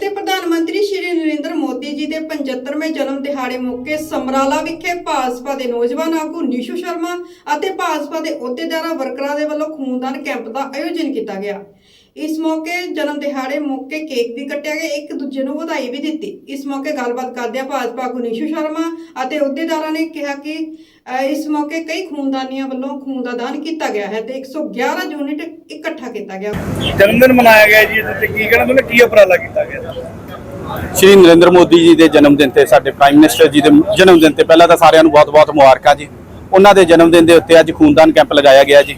ਤੇ ਪ੍ਰਧਾਨ ਮੰਤਰੀ ਸ਼੍ਰੀ ਨਰਿੰਦਰ ਮੋਦੀ ਜੀ ਦੇ 75ਵੇਂ ਜਨਮ ਦਿਹਾੜੇ ਮੌਕੇ ਸਮਰਾਲਾ ਵਿਖੇ ਭਾਜਪਾ ਦੇ ਨੌਜਵਾਨ ਆਗੂ ਨਿਸ਼ੂ ਸ਼ਰਮਾ ਅਤੇ ਭਾਜਪਾ ਦੇ ਅਹੁਦੇਦਾਰਾਂ ਵਰਕਰਾਂ ਦੇ ਵੱਲੋਂ ਖੂਨਦਾਨ ਕੈਂਪ ਦਾ ਆਯੋਜਨ ਕੀਤਾ ਗਿਆ। ਇਸ ਮੌਕੇ ਜਨਮ ਦਿਹਾੜੇ ਮੌਕੇ ਕੇਕ ਵੀ ਕੱਟਿਆ ਗਿਆ ਇੱਕ ਦੂਜੇ ਨੂੰ ਵਧਾਈ ਵੀ ਦਿੱਤੀ। ਇਸ ਮੌਕੇ ਗੱਲਬਾਤ ਕਰਦਿਆਂ ਭਾਜਪਾ ਆਗੂ ਨੀਸ਼ੂ ਸ਼ਰਮਾ ਅਤੇ ਅਹੁਦੇਦਾਰਾਂ ਨੇ ਕਿਹਾ ਕਿ ਇਸ ਮੌਕੇ ਕਈ ਖੂਨਦਾਨੀਆਂ ਵੱਲੋਂ ਖੂਨ ਦਾ ਦਾਨ ਕੀਤਾ ਗਿਆ ਹੈ ਤੇ 111 ਯੂਨਿਟ ਇਕੱਠਾ ਕੀਤਾ ਗਿਆ। ਜਨਮ ਦਿਨ ਮਨਾਇਆ ਗਿਆ ਜੀ ਤੇ ਕੀ ਕਹਿਣਾ ਤੁਹਾਨੂੰ ਕੀ ਉਪਰਾਲਾ ਕੀਤਾ ਗਿਆ? ਸ਼੍ਰੀ ਨਰਿੰਦਰ ਮੋਦੀ ਜੀ ਦੇ ਜਨਮ ਦਿਨ ਤੇ ਸਾਡੇ ਪ੍ਰਾਈਮ ਮਿਨਿਸਟਰ ਜੀ ਦੇ ਜਨਮ ਦਿਨ ਤੇ ਪਹਿਲਾਂ ਤਾਂ ਸਾਰਿਆਂ ਨੂੰ ਬਹੁਤ-ਬਹੁਤ ਮੁਬਾਰਕਾਂ ਜੀ। ਉਹਨਾਂ ਦੇ ਜਨਮ ਦਿਨ ਦੇ ਉੱਤੇ ਅੱਜ ਖੂਨਦਾਨ ਕੈਂਪ ਲਗਾਇਆ ਗਿਆ ਜੀ।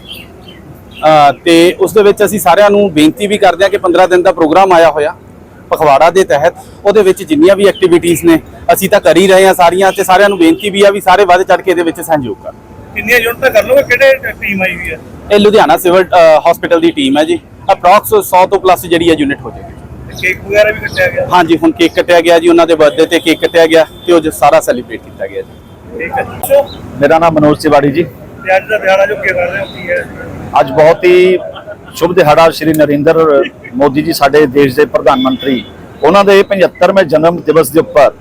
ਤੇ ਉਸ ਦੇ ਵਿੱਚ ਅਸੀਂ ਸਾਰਿਆਂ ਨੂੰ ਬੇਨਤੀ ਵੀ ਕਰਦੇ ਹਾਂ ਕਿ 15 ਦਿਨ ਦਾ ਪ੍ਰੋਗਰਾਮ ਆਇਆ ਹੋਇਆ ਪਖਵਾੜਾ ਦੇ ਤਹਿਤ ਉਹਦੇ ਵਿੱਚ ਜਿੰਨੀਆਂ ਵੀ ਐਕਟੀਵਿਟੀਜ਼ ਨੇ ਅਸੀਂ ਤਾਂ ਕਰ ਹੀ ਰਹੇ ਹਾਂ ਸਾਰੀਆਂ ਤੇ ਸਾਰਿਆਂ ਨੂੰ ਬੇਨਤੀ ਵੀ ਆ ਵੀ ਸਾਰੇ ਵੱਧ ਚੜ ਕੇ ਇਹਦੇ ਵਿੱਚ ਸਹਿਯੋਗ ਕਰਨ। ਕਿੰਨੀਆਂ ਯੂਨਿਟਾਂ ਕਰ ਲਓਗੇ? ਕਿਹੜੇ ਟੀਮ ਆਈ ਹੋਈ ਹੈ ਇਹ ਲੁਧਿਆਣਾ ਸਿਵਲ ਹਸਪੀਟਲ ਦੀ ਟੀਮ ਹੈ ਜੀ। ਅਪਰੋਕਸ 100 ਤੋਂ ਪਲੱਸ ਜਿਹੜੀ ਹੈ ਯੂਨਿਟ ਹੋ ਜਾਏਗੀ। ਕੇਕ ਵਗੈਰਾ ਵੀ ਕੱਟਿਆ ਗਿਆ? ਹਾਂਜੀ ਹੁਣ ਕੇਕ ਕੱਟਿਆ ਗਿਆ ਜੀ ਉਹਨਾਂ ਦੇ ਬਰਥਡੇ ਤੇ ਕੇਕ ਕੱਟਿਆ ਗਿਆ ਤੇ ਉਹ ਜੋ ਸਾਰਾ ਸੈਲੀਬ੍ਰੇਟ ਕੀਤਾ ਗਿਆ ਜੀ। ਠੀਕ ਹੈ ਮੇਰਾ ਨਾਮ ਮਨੋਜ ਤਿਵਾੜੀ ਜੀ। ਤੇ ਅੱਜ ਦਾ ਦਿਹਾੜਾ ਜੋ ਕਰ ਰਹੇ ਹੋ? ਕੀ ਹੈ? ਅੱਜ ਬਹੁਤ ਹੀ ਸ਼ੁਭ ਦਿਹਾੜਾ ਸ਼੍ਰੀ ਨਰਿੰਦਰ ਮੋਦੀ ਜੀ ਸਾਡੇ ਦੇਸ਼ ਦੇ ਪ੍ਰਧਾਨ ਮੰਤਰੀ। ਉਹਨਾਂ ਦੇ 75ਵੇਂ ਜਨਮ ਦਿਵਸ ਦੇ ਉੱਪਰ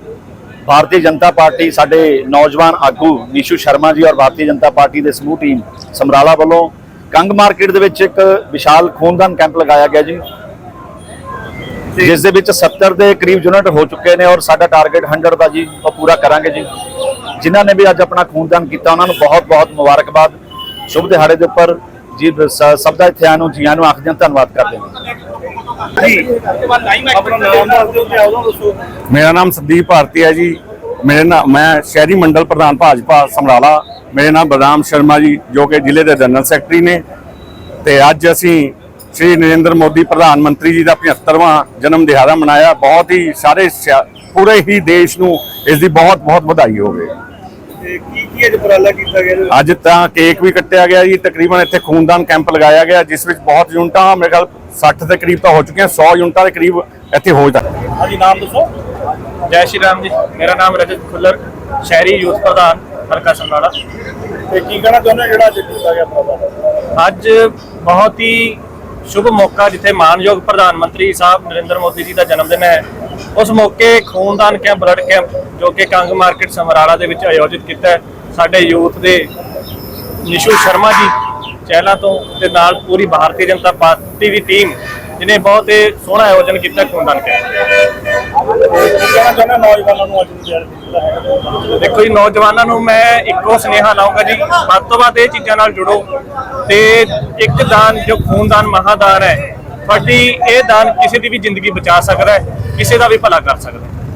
ਭਾਰਤੀ ਜਨਤਾ ਪਾਰਟੀ ਸਾਡੇ ਨੌਜਵਾਨ ਆਗੂ ਨੀਸ਼ੂ ਸ਼ਰਮਾ ਜੀ ਔਰ ਭਾਰਤੀ ਜਨਤਾ ਪਾਰਟੀ ਦੇ ਸਮੂਹ ਟੀਮ ਸਮਰਾਲਾ ਵੱਲੋਂ ਕੰਗ ਮਾਰਕੀਟ ਦੇ ਵਿੱਚ ਇੱਕ ਵਿਸ਼ਾਲ ਖੂਨਦਾਨ ਕੈਂਪ ਲਗਾਇਆ ਗਿਆ ਜੀ। ਜਿਸ ਦੇ ਵਿੱਚ 70 ਦੇ ਕਰੀਬ ਯੂਨਿਟ ਹੋ ਚੁੱਕੇ ਨੇ ਔਰ ਸਾਡਾ ਟਾਰਗੇਟ 100 ਦਾ ਜੀ ਉਹ ਪੂਰਾ ਕਰਾਂਗੇ ਜੀ। ਜਿਨ੍ਹਾਂ ਨੇ ਵੀ ਅੱਜ ਆਪਣਾ ਖੂਨਦਾਨ ਕੀਤਾ ਉਹਨਾਂ ਨੂੰ ਬਹੁਤ ਬਹੁਤ ਮੁਬਾਰਕਬਾਦ। ਸ਼ੁਭ ਦਿਹਾੜੇ ਦੇ ਉੱਪਰ ਜੀ ਸਭ ਦਾ ਇੱਥੇ ਆਉਣ ਨੂੰ ਜੀਆਂ ਨੂੰ ਆਖਦੇ ਹਾਂ ਧੰਨਵਾਦ ਕਰਦੇ ਹਾਂ। ਜੀ। ਆਪਣਾ ਨਾਮ ਦੱਸ ਦਿਓ ਤੇ ਆਉਦੋਂ ਦੱਸੋ। ਮੇਰਾ ਨਾਮ ਸੰਦੀਪ ਭਾਰਤੀ ਹੈ ਜੀ। ਮੇਰੇ ਨਾਮ ਮੈਂ ਸ਼ਹਿਰੀ ਮੰਡਲ ਪ੍ਰਧਾਨ ਭਾਜਪਾ ਸਮਰਾਲਾ। ਮੇਰੇ ਨਾਮ ਬਲਰਾਮ ਸ਼ਰਮਾ ਜੀ ਜੋ ਕਿ ਜ਼ਿਲ੍ਹੇ ਦੇ ਜਨਰਲ ਸੈਕਟਰੀ ਨੇ। ਤੇ ਅੱਜ ਅਸੀਂ ਸ਼੍ਰੀ ਨਰਿੰਦਰ ਮੋਦੀ ਪ੍ਰਧਾਨ ਮੰਤਰੀ ਜੀ ਦਾ 75ਵਾਂ ਜਨਮ ਦਿਹਾੜਾ ਮਨਾਇਆ। ਬਹੁਤ ਹੀ ਸਾਰੇ ਪੂਰੇ ਹੀ ਦੇਸ਼ ਨੂੰ ਇਸ ਦੀ ਬਹੁਤ ਬਹੁਤ ਵਧਾਈ ਹੋਵੇ। ਤੇ ਕੀ ਕੀ ਅੱਜ ਉਪਰਾਲਾ ਕੀਤਾ ਗਿਆ ਜੀ? ਅੱਜ ਤਾਂ ਕੇਕ ਵੀ ਕੱਟਿਆ ਗਿਆ ਜੀ ਤਕਰੀਬਨ ਇੱਥੇ ਖੂਨਦਾਨ ਕੈਂਪ ਲਗਾਇਆ ਗਿਆ ਜਿਸ ਵਿੱਚ ਬਹੁਤ ਯੂਨਿਟਾਂ ਮੇਰੇ ਖਿਆਲ 60 ਦੇ ਕਰੀਬ ਤਾਂ ਹੋ ਚੁੱਕੀਆਂ 100 ਯੂਨਿਟਾਂ ਦੇ ਕਰੀਬ ਇੱਥੇ ਹੋ ਜਾ ਹਾਂਜੀ ਨਾਮ ਦੱਸੋ? ਜੈ ਸ਼੍ਰੀ ਰਾਮ ਜੀ ਮੇਰਾ ਨਾਮ ਰਜਤ ਖੁੱਲਰ ਸ਼ਹਿਰੀ ਯੂਥ ਪ੍ਰਧਾਨ ਹਲਕਾ ਸਮਰਾਲਾ ਤੇ ਕੀ ਕਹਿਣਾ ਚਾਹੁੰਦੇ ਜਿਹੜਾ ਅੱਜ ਕੀਤਾ ਗਿਆ ਉਪਰਾਲਾ? ਅੱਜ ਬਹੁਤ ਹੀ ਸ਼ੁਭ ਮੌਕਾ ਜਿੱਥੇ ਮਾਨਯੋਗ ਪ੍ਰਧਾਨ ਮੰਤਰੀ ਸਾਹਿਬ ਨਰਿੰਦਰ ਮੋਦੀ ਜੀ ਦਾ ਜਨਮ ਦਿਨ ਹੈ ਉਸ ਮੌਕੇ ਖੂਨਦਾਨ ਕੈਂਪ ਬਲੱਡ ਕੈਂਪ ਜੋ ਕਿ ਕੰਗ ਮਾਰਕੀਟ ਸਮਰਾਲਾ ਦੇ ਵਿੱਚ ਆਯੋਜਿਤ ਕੀਤਾ ਹੈ। ਸਾਡੇ ਯੂਥ ਦੇ ਨਿਸ਼ੂ ਸ਼ਰਮਾ ਜੀ ਚਹਿਲਾ ਤੋਂ ਤੇ ਨਾਲ ਪੂਰੀ ਭਾਰਤੀ ਜਨਤਾ ਪਾਰਟੀ ਦੀ ਟੀਮ, ਜਿਨੇ ਬਹੁਤ ਹੀ ਸੋਹਣਾ ਆਯੋਜਨ ਕੀਤਾ ਖੂਨਦਾਨ ਕੈਂਪ ਨੌਜਵਾਨਾਂ ਨੂੰ ਦੇਖੋ ਜੀ, ਨੌਜਵਾਨਾਂ ਨੂੰ ਮੈਂ ਇੱਕੋ ਸੁਨੇਹਾ ਲਾਉਂਗਾ ਜੀ, ਵੱਧ ਤੋਂ ਵੱਧ ਇਹ ਚੀਜ਼ਾਂ ਨਾਲ ਜੁੜੋ ਤੇ ਇੱਕ ਦਾਨ ਜੋ ਖੂਨਦਾਨ ਮਹਾਦਾਨ ਹੈ ਤੁਹਾਡੀ ਇਹ ਦਾਨ ਕਿਸੇ ਦੀ ਵੀ ਜ਼ਿੰਦਗੀ ਬਚਾ ਸਕਦਾ ਹੈ, ਕਿਸੇ ਦਾ ਵੀ ਭਲਾ ਕਰ ਸਕਦਾ ਹੈ।